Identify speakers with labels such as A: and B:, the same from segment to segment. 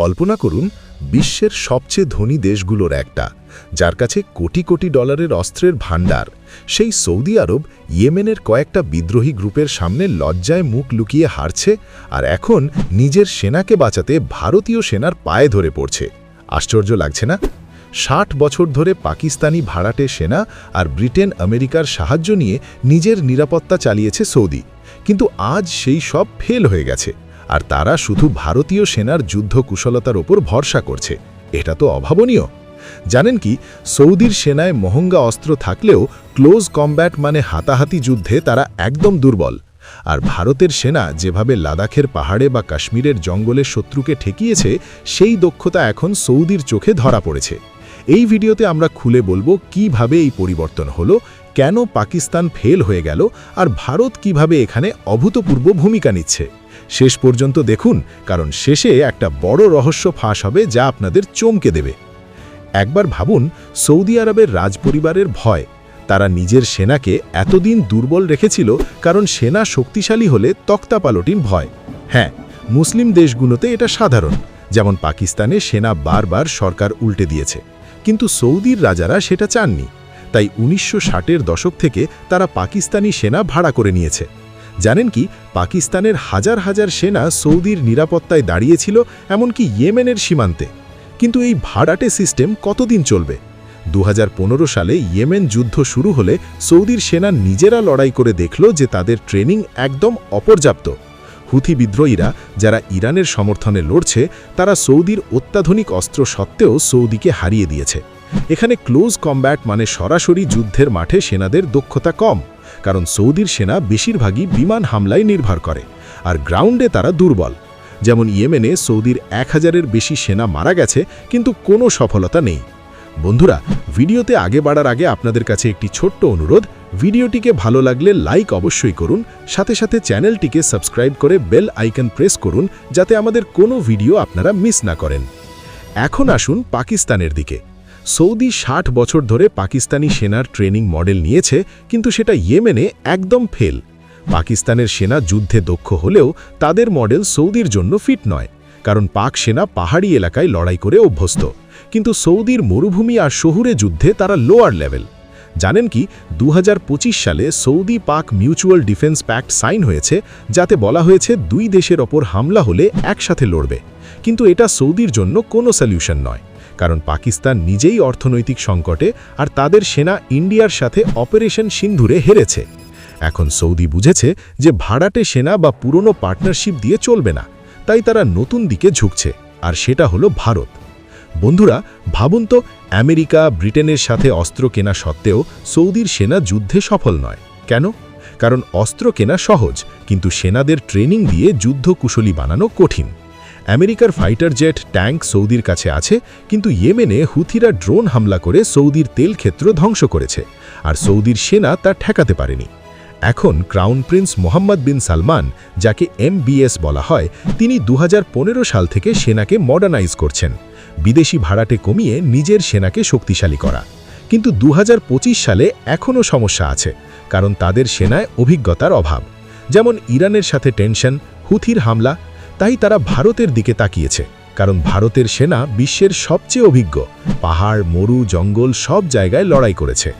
A: কল্পনা করুন, বিশ্বের সবচেয়ে ধনী দেশগুলোর একটা, যার কাছে কোটি কোটি ডলারের অস্ত্রের ভাণ্ডার। সেই সৌদি আরব, ইয়েমেনের কয়েকটা বিদ্রোহী গ্রুপের সামনে লজ্জায় মুখ লুকিয়ে হারছে আর এখন নিজের সেনাকে বাঁচাতে ভারতীয় সেনার পায়ে ধরে পড়ছে। আশ্চর্য লাগছে না? ষাট বছর ধরে পাকিস্তানি ভাড়াটে সেনা আর ব্রিটেন আমেরিকার সাহায্য নিয়ে নিজের নিরাপত্তা চালিয়েছে সৌদি। কিন্তু আজ সেই সব ফেল হয়ে গেছে। আর তারা শুধু ভারতীয় সেনার যুদ্ধ কুশলতার ওপর ভরসা করছে। এটা তো অভাবনীয়। জানেন কি, সৌদির সেনায় মহঙ্গা অস্ত্র থাকলেও ক্লোজ কমব্যাট মানে হাতাহাতি যুদ্ধে তারা একদম দুর্বল। আর ভারতের সেনা যেভাবে লাদাখের পাহাড়ে বা কাশ্মীরের জঙ্গলে শত্রুকে ঠেকিয়েছে, সেই দক্ষতা এখন সৌদির চোখে ধরা পড়েছে। এই ভিডিওতে আমরা খুলে বলব কীভাবে এই পরিবর্তন হলো, কেন পাকিস্তান ফেল হয়ে গেল, আর ভারত কীভাবে এখানে অভূতপূর্ব ভূমিকা নিচ্ছে। শেষ পর্যন্ত দেখুন, কারণ শেষে একটা বড় রহস্য ফাঁস হবে যা আপনাদের চমকে দেবে। একবার ভাবুন, সৌদি আরবের রাজপরিবারের ভয়। তারা নিজের সেনাকে এতদিন দুর্বল রেখেছিল, কারণ সেনা শক্তিশালী হলে তক্তা তক্তাপালটিন ভয়। হ্যাঁ মুসলিম দেশগুলোতে এটা সাধারণ, যেমন পাকিস্তানে সেনা বারবার সরকার উল্টে দিয়েছে। কিন্তু সৌদির রাজারা সেটা চাননি। তাই উনিশশো ষাটের দশক থেকে তারা পাকিস্তানি সেনা ভাড়া করে নিয়েছে। জানেন কি, পাকিস্তানের হাজার হাজার সেনা সৌদির নিরাপত্তায় দাঁড়িয়েছিল, এমনকি ইয়েমেনের সীমান্তে। কিন্তু এই ভাড়াটে সিস্টেম কতদিন চলবে? দু হাজার পনেরো সালে ইয়েমেন যুদ্ধ শুরু হলে সৌদির সেনা নিজেরা লড়াই করে দেখল যে তাদের ট্রেনিং একদম অপর্যাপ্ত। হুথি বিদ্রোহীরা যারা ইরানের সমর্থনে লড়ছে, তারা সৌদির অত্যাধুনিক অস্ত্র সত্ত্বেও সৌদিকে হারিয়ে দিয়েছে। এখানে ক্লোজ কমব্যাট মানে সরাসরি যুদ্ধের মাঠে সেনাদের দক্ষতা কম, কারণ সৌদির সেনা বেশিরভাগই বিমান হামলায় নির্ভর করে, আর গ্রাউন্ডে তারা দুর্বল। যেমন ইয়েমেনে সৌদির এক হাজারের বেশি সেনা মারা গেছে, কিন্তু কোনো সফলতা নেই। বন্ধুরা, ভিডিওতে আগে বাড়ার আগে আপনাদের কাছে একটি ছোট্ট অনুরোধ, ভিডিওটিকে ভালো লাগলে লাইক অবশ্যই করুন, সাথে সাথে চ্যানেলটিকে সাবস্ক্রাইব করে বেল আইকন প্রেস করুন, যাতে আমাদের কোনো ভিডিও আপনারা মিস না করেন। এখন আসুন পাকিস্তানের দিকে। সৌদি ষাট বছর ধরে পাকিস্তানি সেনার ট্রেনিং মডেল নিয়েছে, কিন্তু সেটা ইয়েমেনে একদম ফেল। পাকিস্তানের সেনা যুদ্ধে দক্ষ হলেও তাদের মডেল সৌদির জন্য ফিট নয়, কারণ পাক সেনা পাহাড়ি এলাকায় লড়াই করে অভ্যস্ত। কিন্তু সৌদির মরুভূমি আর শহুরে যুদ্ধে তারা লোয়ার লেভেল জানেন কি দু হাজার পঁচিশ সালে সৌদি পাক মিউচুয়াল ডিফেন্স প্যাক্ট সাইন হয়েছে, যাতে বলা হয়েছে দুই দেশের ওপর হামলা হলে একসাথে লড়বে। কিন্তু এটা সৌদির জন্য কোনো সলিউশন নয়। কারণ পাকিস্তান নিজেই অর্থনৈতিক সংকটে আর তাদের সেনা ইন্ডিয়ার সাথে অপারেশন সিন্ধুরে হেরেছে। এখন সৌদি বুঝেছে যে ভাড়াটে সেনা বা পুরনো পার্টনারশিপ দিয়ে চলবে না, তাই তারা নতুন দিকে ঝুঁকছে, আর সেটা হলো ভারত। বন্ধুরা, ভাবুন তো, আমেরিকা, ব্রিটেনের সাথে অস্ত্র কেনা সত্ত্বেও সৌদির সেনা যুদ্ধে সফল নয়। কেন? কারণ অস্ত্র কেনা সহজ, কিন্তু সেনাদের ট্রেনিং দিয়ে যুদ্ধ কুশলী বানানো কঠিন। আমেরিকার ফাইটার জেট ট্যাঙ্ক সৌদির কাছে আছে, কিন্তু ইয়েমেনে হুথিরা ড্রোন হামলা করে সৌদির তেল ক্ষেত্র ধ্বংস করেছে, আর সৌদির সেনা তা ঠেকাতে পারেনি। এখন crown prince Mohammed bin Salman, যাকে এমবিএস বলা হয়, তিনি দু হাজার পনেরো সাল থেকে সেনাকে মডার্নাইজ করছেন। বিদেশি ভাড়াটে কমিয়ে নিজের সেনাকে শক্তিশালী করা। কিন্তু দু হাজার পঁচিশ সালে এখনও সমস্যা আছে, কারণ তাদের সেনায় অভিজ্ঞতার অভাব। যেমন ইরানের সাথে টেনশন, হুথির হামলা তাই তারা ভারতের দিকে তাকিয়েছে, কারণ ভারতের সেনা বিশ্বের সবচেয়ে অভিজ্ঞ। পাহাড়, মরু, জঙ্গল সব জায়গায় লড়াই করেছে।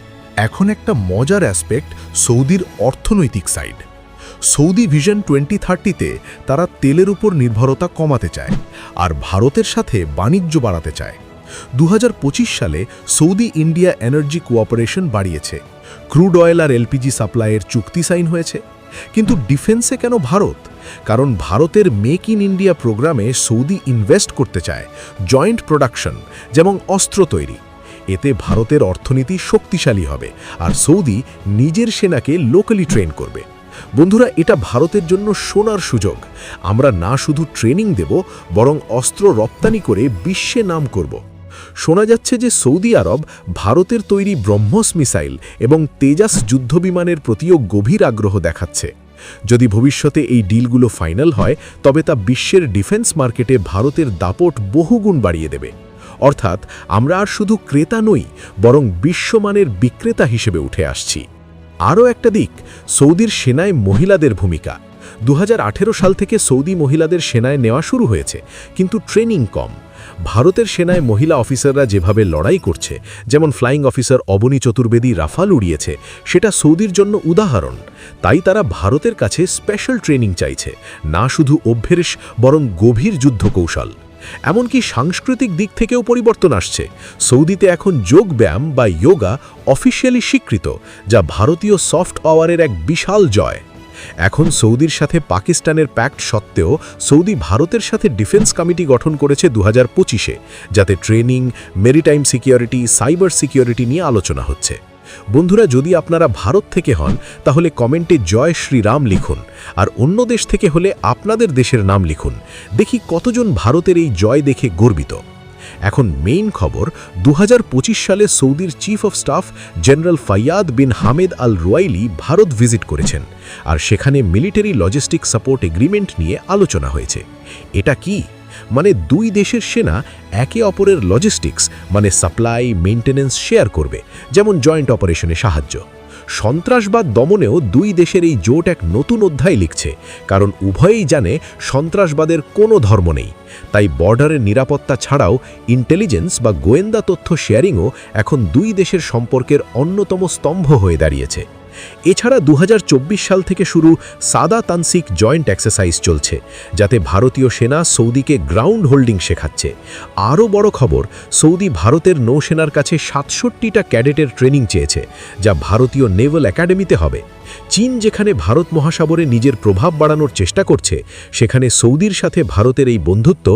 B: এখন একটা মজার অ্যাসপেক্ট সৌদির অর্থনৈতিক সাইড সৌদি ভিশন টোয়েন্টি থার্টিতে তারা তেলের উপর নির্ভরতা কমাতে চায় আর ভারতের সাথে বাণিজ্য বাড়াতে চায়। দু হাজার পঁচিশ সালে সৌদি ইন্ডিয়া এনার্জি কোঅপারেশন বাড়িয়েছে। ক্রুড অয়েল আর এলপিজি সাপ্লাইয়ের চুক্তি সাইন হয়েছে। কিন্তু ডিফেন্সে কেন ভারত? কারণ ভারতের মেক ইন ইন্ডিয়া প্রোগ্রামে সৌদি ইনভেস্ট করতে চায়, জয়েন্ট প্রোডাকশন, যেমন অস্ত্র তৈরি। এতে ভারতের অর্থনীতি শক্তিশালী হবে আর সৌদি নিজের সেনাকে লোকালি ট্রেন করবে। বন্ধুরা, এটা ভারতের জন্য সোনার সুযোগ। আমরা না শুধু ট্রেনিং দেব, বরং অস্ত্র রপ্তানি করে বিশ্বে নাম করব। শোনা যাচ্ছে যে সৌদি আরব ভারতের তৈরি ব্রহ্মস মিসাইল এবং তেজাস যুদ্ধবিমানের প্রতিও গভীর আগ্রহ দেখাচ্ছে। যদি ভবিষ্যতে এই ডিলগুলো ফাইনাল হয়, তবে তা বিশ্বের ডিফেন্স মার্কেটে ভারতের দাপট বহুগুণ বাড়িয়ে দেবে। অর্থাৎ আমরা আর শুধু ক্রেতা নই, বরং বিশ্বমানের বিক্রেতা হিসেবে উঠে আসছি। আরও একটা দিক, সৌদির সেনায় মহিলাদের ভূমিকা। দু হাজার আঠেরো সাল থেকে সৌদি মহিলাদের সেনায় নেওয়া শুরু হয়েছে, কিন্তু ট্রেনিং কম। ভারতের সেনায় মহিলা অফিসাররা যেভাবে লড়াই করছে, যেমন flying officer Avani Chaturvedi Rafale উড়িয়েছে, সেটা সৌদির জন্য উদাহরণ। তাই তারা ভারতের কাছে স্পেশাল ট্রেনিং চাইছে, না শুধু অভ্যেস, বরং গভীর যুদ্ধ কৌশল এমনকি সাংস্কৃতিক দিক থেকেও পরিবর্তন আসছে। সৌদিতে এখন যোগ ব্যায়াম বা যোগা অফিসিয়ালি স্বীকৃত, যা ভারতীয় সফট পাওয়ারের এক বিশাল জয়। এখন সৌদির সাথে পাকিস্তানের প্যাক্ট সত্ত্বেও সৌদি ভারতের সাথে ডিফেন্স কমিটি গঠন করেছে দু হাজার পঁচিশে, যাতে training maritime security cyber security নিয়ে আলোচনা হচ্ছে। বন্ধুরা, যদি আপনারা ভারত থেকে হন, তাহলে কমেন্টে জয় শ্রীরাম লিখুন, আর অন্য দেশ থেকে হলে আপনাদের দেশের নাম লিখুন। দেখি কতজন ভারতের এই জয় দেখে গর্বিত। এখন মেইন খবর দু হাজার পঁচিশ সালে সৌদির chief of staff general Fayyad bin Hamed al Ruwaili Bharat visit করেছেন। আর সেখানে মিলিটারি লজিস্টিক সাপোর্ট এগ্রিমেন্ট নিয়ে আলোচনা হয়েছে। এটা কি? মানে দুই দেশের সেনা একে অপরের লজিস্টিক্স মানে সাপ্লাই, মেইনটেনেন্স শেয়ার করবে, যেমন জয়েন্ট অপারেশনে সাহায্য। সন্ত্রাসবাদ দমনেও দুই দেশের এই জোট এক নতুন অধ্যায় লিখছে, কারণ উভয়েই জানে সন্ত্রাসবাদের কোনো ধর্ম নেই। তাই বর্ডারের নিরাপত্তা ছাড়াও ইন্টেলিজেন্স বা গোয়েন্দা তথ্য শেয়ারিংও এখন দুই দেশের সম্পর্কের অন্যতম স্তম্ভ হয়ে দাঁড়িয়েছে। এছাড়া দু হাজার চব্বিশ সাল থেকে শুরু সাদা তানসিক জয়েন্ট এক্সারসাইজ চলছে, যাতে ভারতীয় সেনা সৌদিকে গ্রাউন্ড হোল্ডিং শেখাচ্ছে। আরও বড় খবর, সৌদি ভারতের নৌসেনার কাছে সাতষট্টিটা ক্যাডেটের ট্রেনিং চেয়েছে, যা ভারতীয় নেভাল একাডেমিতে হবে। চীন যেখানে ভারত মহাসাগরে নিজের প্রভাব বাড়ানোর চেষ্টা করছে, সেখানে সৌদির সাথে ভারতের এই বন্ধুত্ব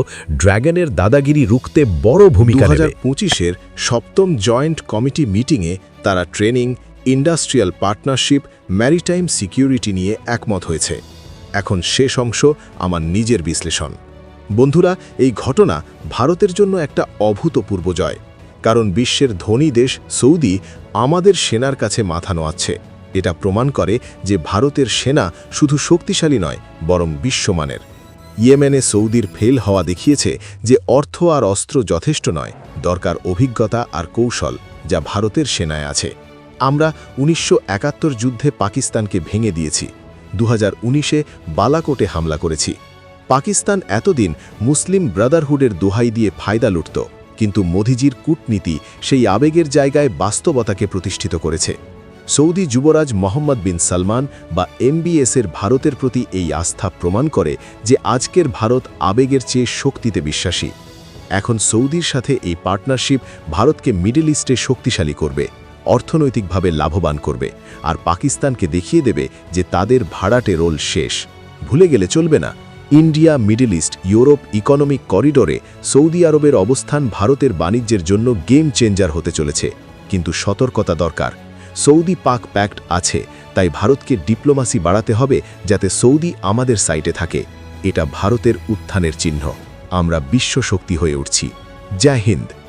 B: ড্র্যাগনের দাদাগিরি রুখতে বড় ভূমিকা
A: দু হাজার পঁচিশের সপ্তম জয়েন্ট কমিটি মিটিংয়ে তারা training industrial partnership, maritime security নিয়ে একমত হয়েছে। এখন শেষ অংশ আমার নিজের বিশ্লেষণ। বন্ধুরা, এই ঘটনা ভারতের জন্য একটা অভূতপূর্ব জয়। কারণ বিশ্বের ধনী দেশ সৌদি আমাদের সেনার কাছে মাথা নোয়াচ্ছে। এটা প্রমাণ করে যে ভারতের সেনা শুধু শক্তিশালী নয়, বরং বিশ্বমানের। ইয়েমেনে সৌদির ফেল হওয়া দেখিয়েছে যে অর্থ আর অস্ত্র যথেষ্ট নয়, দরকার অভিজ্ঞতা আর কৌশল যা ভারতের সেনায় আছে। আমরা উনিশশো একাত্তর যুদ্ধে পাকিস্তানকে ভেঙে দিয়েছি। দু হাজার বালাকোটে হামলা করেছি। পাকিস্তান এতদিন মুসলিম ব্রাদারহুডের দোহাই দিয়ে ফায়দা লুটত, কিন্তু মোদিজির কূটনীতি সেই আবেগের জায়গায় বাস্তবতাকে প্রতিষ্ঠিত করেছে। সৌদি যুবরাজ মোহাম্মদ বিন সালমান বা এমবিএসের ভারতের প্রতি এই আস্থা প্রমাণ করে যে আজকের ভারত আবেগের চেয়ে শক্তিতে বিশ্বাসী। এখন সৌদির সাথে এই পার্টনারশিপ ভারতকে মিডল ইস্টে শক্তিশালী করবে। অর্থনৈতিকভাবে লাভবান করবে আর পাকিস্তানকে দেখিয়ে দেবে যে তাদের ভাড়াটে রোল শেষ। ভুলে গেলে চলবে না। India, middle east, Europe economic করিডোরে সৌদি আরবের অবস্থান ভারতের বাণিজ্যের জন্য গেম চেঞ্জার হতে চলেছে। কিন্তু সতর্কতা দরকার। সৌদি পাক প্যাক্ট আছে, তাই ভারতকে ডিপ্লোমাসি বাড়াতে হবে যাতে সৌদি আমাদের সাইটে থাকে। এটা ভারতের উত্থানের চিহ্ন। আমরা বিশ্ব শক্তি হয়ে উঠছি। জয় হিন্দ।